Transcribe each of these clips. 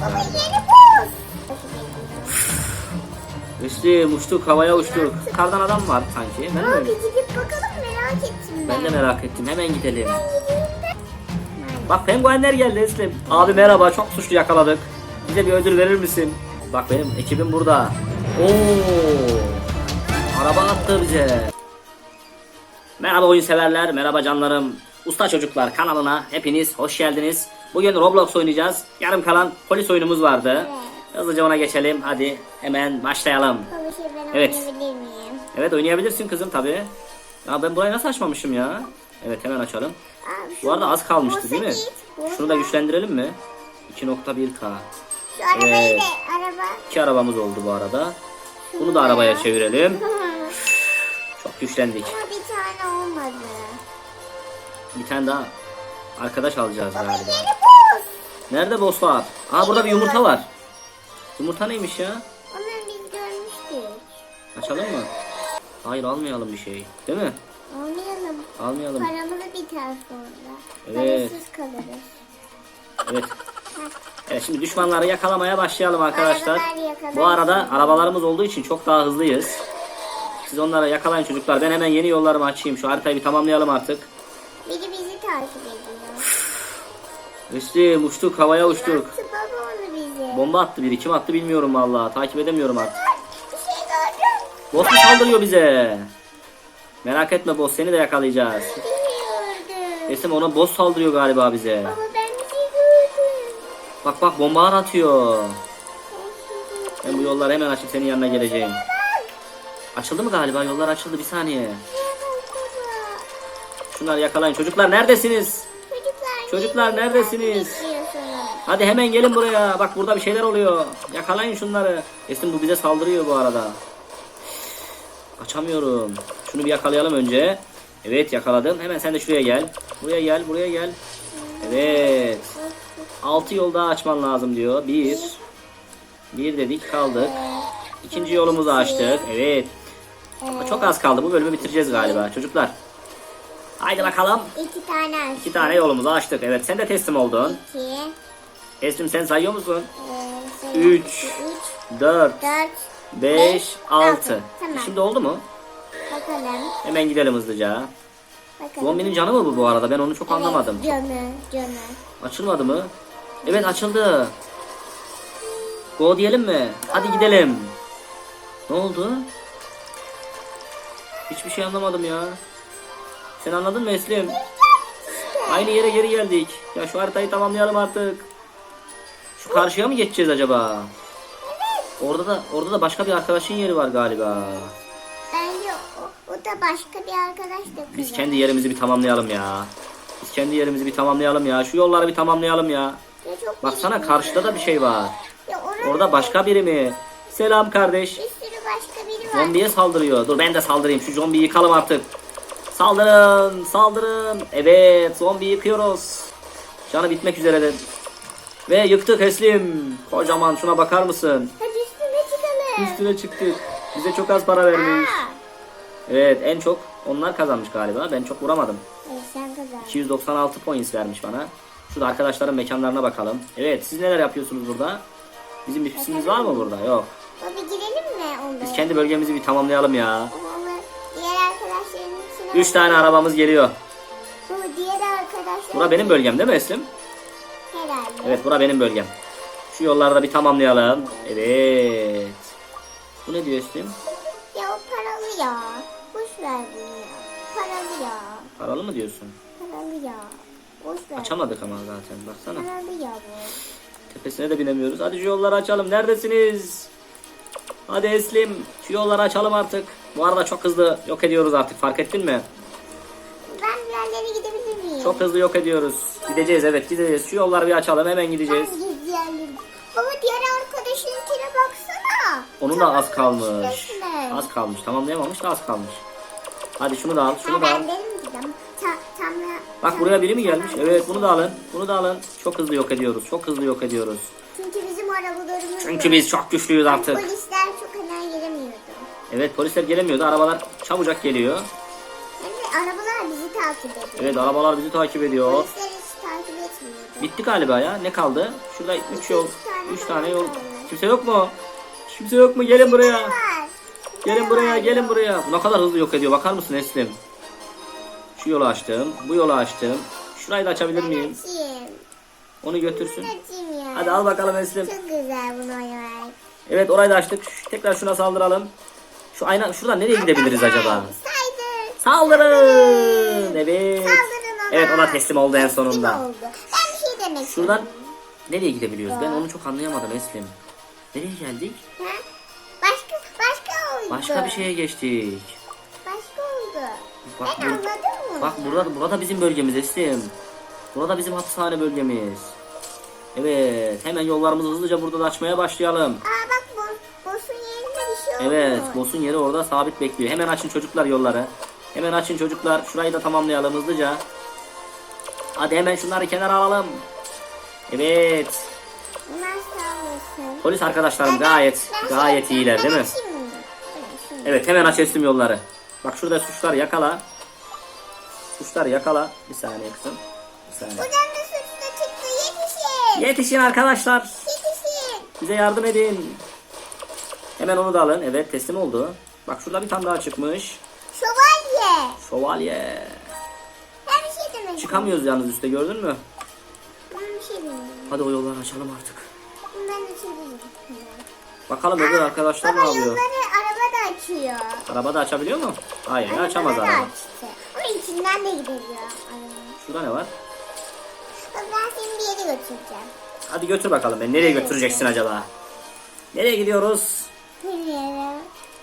galiba. Yeni. Üstüm uçtuk havaya uçtuk. Kardan adam var sanki. Ben mi? bir gidip bakalım merak ettim ben. Ben de merak ettim. Hemen gidelim. Ben gideyim de. Bak penguenler geldi Eslim. Abi merhaba çok suçlu yakaladık. Bize bir ödül verir misin? Bak benim ekibim burada. Oo! Araba attı bize. Merhaba oyun severler, merhaba canlarım. Usta Çocuklar kanalına hepiniz hoş geldiniz. Bugün Roblox oynayacağız. Yarım kalan polis oyunumuz vardı. Hızlıca ona geçelim. Hadi hemen başlayalım. Ben Evet. oynayabilir miyim? Evet oynayabilirsin kızım tabi. Ya ben burayı nasıl açmamışım ya? Evet hemen açalım. Şu Bu arada az kalmıştı değil mi? git. Şunu da güçlendirelim mi? 2.1K. Şu arabayı Evet. da araba. İki arabamız oldu bu arada. Bunu da arabaya çevirelim. Çok güçlendik. Ama bir tane olmadı. Bir tane daha arkadaş alacağız galiba. boz. Nerede boss var? Aa burada bir yumurta var. Yumurta neymiş ya? Onu biz görmüştük. Açalım mı? Hayır almayalım bir şey. Değil mi? Olmayalım. Almayalım. Paramız biter sonra. Evet. Parasız kalırız. Evet. Evet şimdi düşmanları yakalamaya başlayalım arkadaşlar. Bu arada arabalarımız olduğu için çok daha hızlıyız. Siz onları yakalayın çocuklar. Ben hemen yeni yollarımı açayım. Şu haritayı bir tamamlayalım artık. Takip ediyor. Üstüm uçtuk havaya uçtuk. Attı baba onu bize. Bomba attı biri. Kim attı bilmiyorum vallahi. Takip edemiyorum artık. Bir şey gördüm. Boss mu saldırıyor bize? Merak etme boss seni de yakalayacağız. Şey gördüm. Resim ona boss saldırıyor galiba bize. Baba ben bir şey gördüm. Bak bak bombalar atıyor. Ben bu yolları hemen açıp senin yanına geleceğim. Açıldı mı galiba? Yollar açıldı bir saniye. Şunları yakalayın. Çocuklar neredesiniz? Çocuklar, Çocuklar neredesiniz? Hadi hemen gelin buraya. Bak burada bir şeyler oluyor. Yakalayın şunları. Esin bu bize saldırıyor bu arada. Açamıyorum. Şunu bir yakalayalım önce. Evet yakaladım. Hemen sen de şuraya gel. Buraya gel, buraya gel. Evet. Altı yol daha açman lazım diyor. Bir. Bir dedik kaldık. İkinci yolumuzu açtık. Evet. Çok az kaldı. Bu bölümü bitireceğiz galiba. Çocuklar. Haydi bakalım. İki tane açtım. İki tane yolumuzu açtık. Evet sen de teslim oldun. İki. Esrim sen sayıyor musun? Ee, şey- Üç. Üç. 4, Dört. 5, 6. Tamam. Şimdi oldu mu? Bakalım. Hemen gidelim hızlıca. Bakalım. Zombinin canı mı bu bu arada? Ben onu çok Evet, anlamadım. Canı. Canı. Açılmadı mı? Evet açıldı. Go diyelim mi? Hadi gidelim. Ne oldu? Hiçbir şey anlamadım ya. Sen anladın mı Eslim? Aynı yere geri geldik. Ya şu haritayı tamamlayalım artık. Şu karşıya mı geçeceğiz acaba? Orada da orada da başka bir arkadaşın yeri var galiba. Bence o, o da başka bir arkadaş da. Biz kendi yerimizi bir tamamlayalım ya. Biz kendi yerimizi bir tamamlayalım ya. Şu yolları bir tamamlayalım ya. Ya çok Baksana karşıda da bir şey var. Ya oranın Orada başka biri mi? Selam kardeş. Bir sürü başka biri var. Zombiye saldırıyor. Dur ben de saldırayım. Şu zombiyi yıkalım artık. Saldırın, saldırın. Evet, zombi yıkıyoruz. Canı bitmek üzeredir. Ve yıktık Eslim. Kocaman şuna bakar mısın? Hadi üstüne çıkalım. Üstüne çıktık. Bize çok az para vermiş. Aa. Evet, en çok onlar kazanmış galiba. Ben çok vuramadım. Evet, sen kazan. 296 points vermiş bana. Şurada arkadaşların mekanlarına bakalım. Evet, siz neler yapıyorsunuz burada? Bizim bir pisimiz var mı burada? Yok. Baba girelim mi onlara? Biz kendi bölgemizi bir tamamlayalım ya. Diğer 3 tane arabamız geliyor. Bu diğer arkadaşlar... Bura benim bölgem değil mi Eslim? Herhalde. Evet bura benim bölgem. Şu yolları da bir tamamlayalım. Evet. Bu ne diyor Eslim? Ya o paralı ya. Boş ver bunu ya. Paralı ya. Paralı mı diyorsun? Paralı ya. Boş ver. Açamadık ama zaten baksana. Paralı ya bu. Tepesine de binemiyoruz. Hadi şu yolları açalım. Neredesiniz? Hadi Eslim. Şu yolları açalım artık. Bu arada çok hızlı yok ediyoruz artık. Fark ettin mi? Ben diğerlerine gidebilir miyim? Çok hızlı yok ediyoruz. Gideceğiz evet gideceğiz. Şu yolları bir açalım. Hemen gideceğiz. Ben diğerlerine... Baba diğer arkadaşınkine baksana. Onun da az kalmış. resmen. Az kalmış. Tamamlayamamış da az kalmış. Hadi şunu da al. Şunu Ha, da al. ben benim gideceğim. Ta, tam ya- Bak tam- buraya biri mi gelmiş? tamam. Evet bunu da alın. Bunu da alın. Çok hızlı yok ediyoruz. Çok hızlı yok ediyoruz. Çünkü bizim arabalarımız Çünkü biz çok güçlüyüz artık. Polisler çok. Evet polisler gelemiyordu. Arabalar çabucak geliyor. Yani arabalar bizi takip ediyor. Evet arabalar bizi takip ediyor. Polisler hiç takip etmiyordu. Bitti galiba ya. Ne kaldı? Şurada 3 yol. tane 3 falan tane yol. Kimse yok mu? Kimse yok mu? Gelin buraya. Gelin buraya, gelin buraya. Bu ne kadar hızlı yok ediyor. Bakar mısın Eslim? Şu yolu açtım. Bu yolu açtım. Şurayı da açabilir miyim? Onu götürsün. Hadi al bakalım Eslim. Çok güzel bunu oynamak. Evet orayı da açtık. Tekrar şuna saldıralım. Şu ayna şuradan nereye gidebiliriz acaba? Saydır. Saldırın. Evet. Saldırın ona. Evet ona teslim oldu en sonunda. oldu. Ben bir şey demek Şuradan istiyorum. nereye gidebiliyoruz? Ben onu çok anlayamadım Eslim. Nereye geldik? Ha? Başka, başka oldu. Başka bir şeye geçtik. Başka oldu. Bak ben bur- anladım mı? Bak burada burada bizim bölgemiz Eslim. Burada bizim hapishane bölgemiz. Evet, hemen yollarımızı hızlıca burada da açmaya başlayalım. Aa Evet, boss'un yeri orada sabit bekliyor. Hemen açın çocuklar yolları. Hemen açın çocuklar. Şurayı da tamamlayalım hızlıca. Hadi hemen şunları kenara alalım. Evet. Polis arkadaşlarım gayet gayet iyiler değil mi? Evet hemen aç teslim yolları. Bak şurada suçlar yakala. Suçlar yakala. Bir saniye kızım. Bir saniye. Buradan da suçlu çıktı. Yetişin. Yetişin arkadaşlar. Yetişin. Bize yardım edin. Hemen onu da alın. Evet teslim oldu. Bak şurada bir tane daha çıkmış. Şövalye. Şövalye. Ben bir şey istiyorum. Çıkamıyoruz yalnız üstte gördün mü? Ben bir şey demiyorum. Hadi o yolları açalım artık. Ben açabilirim. Bakalım öbür arkadaşlar ne Baba yapıyor? yolları araba da açıyor. Araba da açabiliyor mu? Hayır Araba açamaz araba. açtı. Ama içinden de gidebiliyor. Şurada ne var? Bak ben seni bir yere götüreceğim. Hadi götür bakalım beni. Nereye götüreceksin acaba? Nereye gidiyoruz?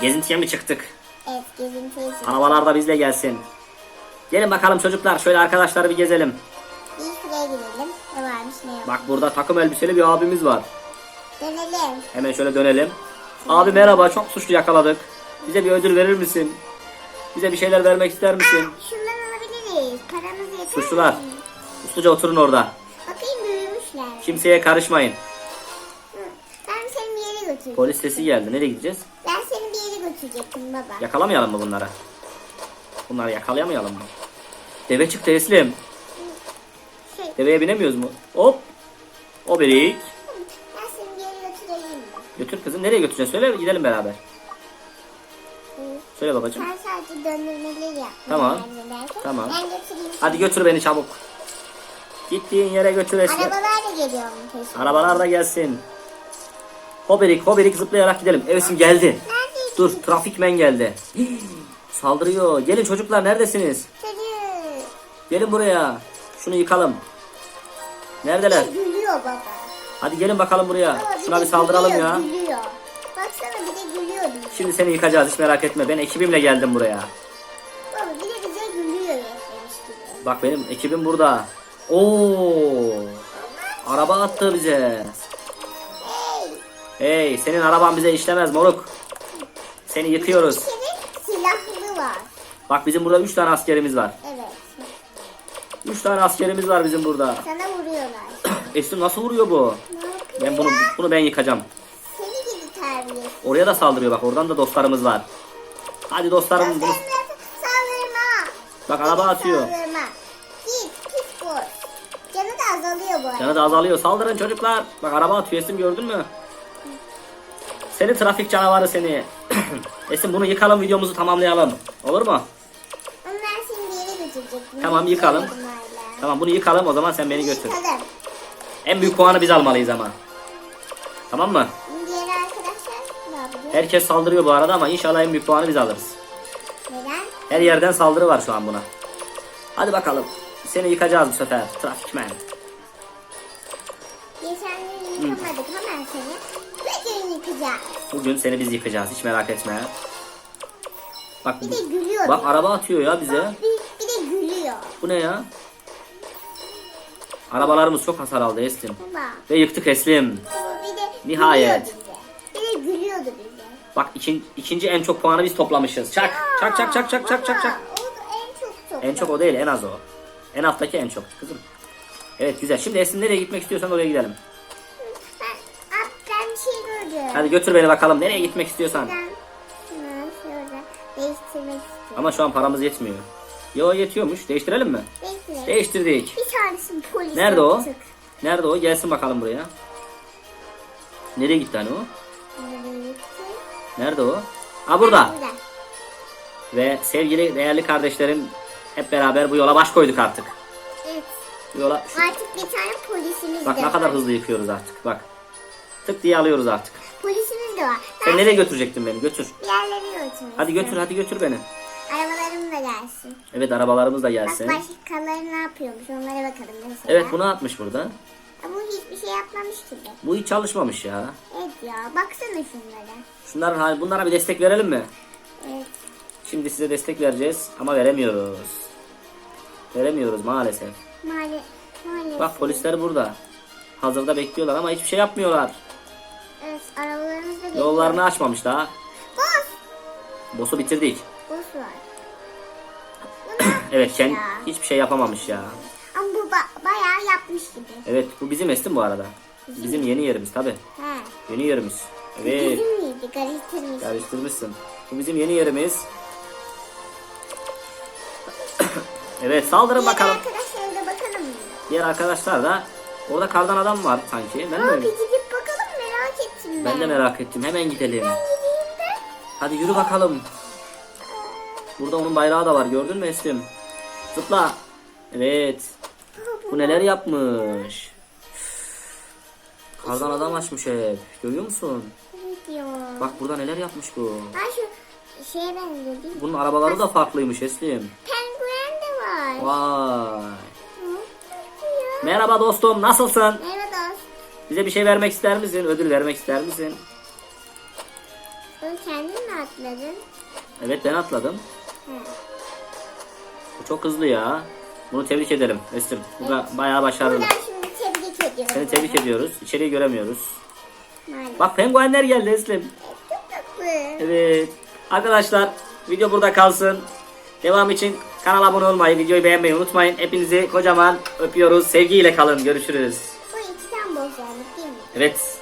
Gezintiye mi çıktık? Evet gezintiye çık. Arabalar da bizle gelsin. Gelin bakalım çocuklar şöyle arkadaşları bir gezelim. Bir şuraya gidelim. Ne varmış ne yok. Bak burada takım elbiseli bir abimiz var. Dönelim. Hemen şöyle dönelim. Abi merhaba çok suçlu yakaladık. Bize bir ödül verir misin? Bize bir şeyler vermek ister misin? Şundan alabiliriz. Paramız yeter Suçlular. mi? Usluca oturun orada. Bakayım büyümüşler. Kimseye karışmayın. Hı. Ben seni bir yere götüreceğim. Polis sesi geldi. Nereye gideceğiz? Ben götürecektim baba. Yakalamayalım mı bunları? Bunları yakalayamayalım mı? Deve çıktı teslim. Şey, Deveye binemiyoruz mu? Hop. O berik. ben seni yere götüreyim mi? Götür kızım. Nereye götüreceksin? Söyle gidelim beraber. Söyle babacığım. Sen sadece döndürmeleri yap. Tamam. Tamam. Ben götüreyim. Hadi götür beni çabuk. Gittiğin yere götür Esli. Arabalar da geliyor mu peşine? Arabalar da gelsin. Hoberik hoberik zıplayarak gidelim. Evesim geldi. Neredesin? Dur trafikmen geldi. Saldırıyor. Gelin çocuklar neredesiniz? Çocuk. Gelin buraya. Şunu yıkalım. Neredeler? De gülüyor baba. Hadi gelin bakalım buraya. Baba, Şuna bir saldıralım gülüyor, ya. Gülüyor. Baksana bir de gülüyor bize. Şimdi seni yıkacağız hiç merak etme. Ben ekibimle geldim buraya. Baba bir de bize gülüyor. Bak benim ekibim burada. Oo! Araba attı bize. Hey. Hey, senin araban bize işlemez moruk. Seni yıkıyoruz. Bir kere silahlı var. Bak bizim burada 3 tane askerimiz var. Evet. 3 tane askerimiz var bizim burada. Sana vuruyorlar. Esin nasıl vuruyor bu? Ben bunu bunu ben yıkacağım. Seni gibi terbiyesiz. Oraya da saldırıyor bak. Oradan da dostlarımız var. Hadi dostlarım. bunu- saldırma. Bak araba atıyor. Saldırma. Git pis boş. Canı da azalıyor bu arada. Canı da azalıyor. Saldırın çocuklar. Bak araba atıyor Esin gördün mü? Seni trafik canavarı seni. Esin bunu yıkalım videomuzu tamamlayalım. Olur mu? Ama ben seni bir yere götürecektim. Tamam, yıkalım. Tamam bunu yıkalım o zaman sen beni götür. En büyük puanı biz almalıyız ama. Tamam mı? Diğer arkadaşlar ne yapıyor? Herkes saldırıyor bu arada ama inşallah en büyük puanı biz alırız. Neden? Her yerden saldırı var şu an buna. Hadi bakalım. Seni yıkacağız bu sefer. Trafikmen. Geçen gün yıkamadık hemen seni. Bugün yıkacağız. Bugün seni biz yıkacağız. Hiç merak etme. Bak, Bir de gülüyor. bak araba atıyor ya bize. Bir, bir de gülüyor. Bu ne ya? Arabalarımız çok hasar aldı Eslim. Baba. Ve yıktık Eslim. Nihayet. Bir de gülüyordu bize. Bak ikin, ikinci en çok puanı biz toplamışız. Çak çak çak çak çak çak çak çak. En çok çok. En çok o değil en az o. En alttaki en çok kızım. Evet güzel. Şimdi Eslim nereye gitmek istiyorsan oraya gidelim. Hadi götür beni bakalım nereye gitmek istiyorsan. Değiştirmek istiyorum. Ama şu an paramız yetmiyor. Yo yetiyormuş. Değiştirelim mi? Değiştirelim. Değiştirdik. Bir tanesini polis Nerede o? yaptık. Nerede o? Gelsin bakalım buraya. Nereye gitti hani o? Nereye gitti? Nerede o? Ha burada. Burada. Ve sevgili değerli kardeşlerim hep beraber bu yola baş koyduk artık. Evet. Bu yola Artık bir tane polisimiz bak ne kadar hızlı yıkıyoruz artık. Bak. Tık diye alıyoruz artık. Polisimiz de var. Sen Ben nereye götürecektin beni? Götür. bir yerlere götürürüm. Hadi götür hadi götür beni. Arabalarım da gelsin. Evet arabalarımız da Bak gelsin. başkaları ne yapıyormuş onlara bakalım mesela. Evet bunu atmış burada. Ama Bu hiçbir şey yapmamış gibi. Bu hiç çalışmamış ya. Evet ya baksana şunlara. Şunların hal- bunlara bir destek verelim mi? Evet. Şimdi size destek vereceğiz ama veremiyoruz. Veremiyoruz maalesef. Mahalle, maalesef. Bak polisler burada. Hazırda bekliyorlar ama hiçbir şey yapmıyorlar. Geliyor. Yollarını açmamış daha. Boss. Boss'u bitirdik. Boss var. Ne Evet kendi ya? hiçbir şey yapamamış ya. Ama bu ba- bayağı yapmış gibi. Evet bu bizim estim bu arada. Bizim yeni yerimiz tabi. He. Yeni yerimiz. Evet Bizim miydi? Karıştırmış. karıştırmışsın. Bu bizim yeni yerimiz. evet saldırın Diğer bakalım. arkadaşlara da bakalım mı? Diğer arkadaşlar da orada kardan adam var sanki. Ben Aa, de ben. de merak ettim. Hemen gidelim. Hadi yürü bakalım. Burada onun bayrağı da var. Gördün mü Eslim? Zıpla. Evet. Bu neler yapmış? Kardan adam açmış hep. Görüyor musun? Bak burada neler yapmış bu. Ben şu şeye benziyor değil mi? Bunun arabaları da farklıymış Eslim. Penguen de var. Vay. Merhaba dostum nasılsın? Merhaba. Bize bir şey vermek ister misin? Ödül vermek ister misin? Bunu kendin mi atladın? Evet ben atladım. He. Bu çok hızlı ya. Bunu tebrik edelim Eslim. Bu da bayağı başarılı. Buradan şimdi tebrik ediyorum. Seni tebrik ediyoruz. İçeriği göremiyoruz. Maalesef. Bak penguenler geldi Eslim. Çok tatlı. Evet. Arkadaşlar video burada kalsın. Devam için kanala abone olmayı, videoyu beğenmeyi unutmayın. Hepinizi kocaman öpüyoruz. Sevgiyle kalın. Görüşürüz. Bu iki tane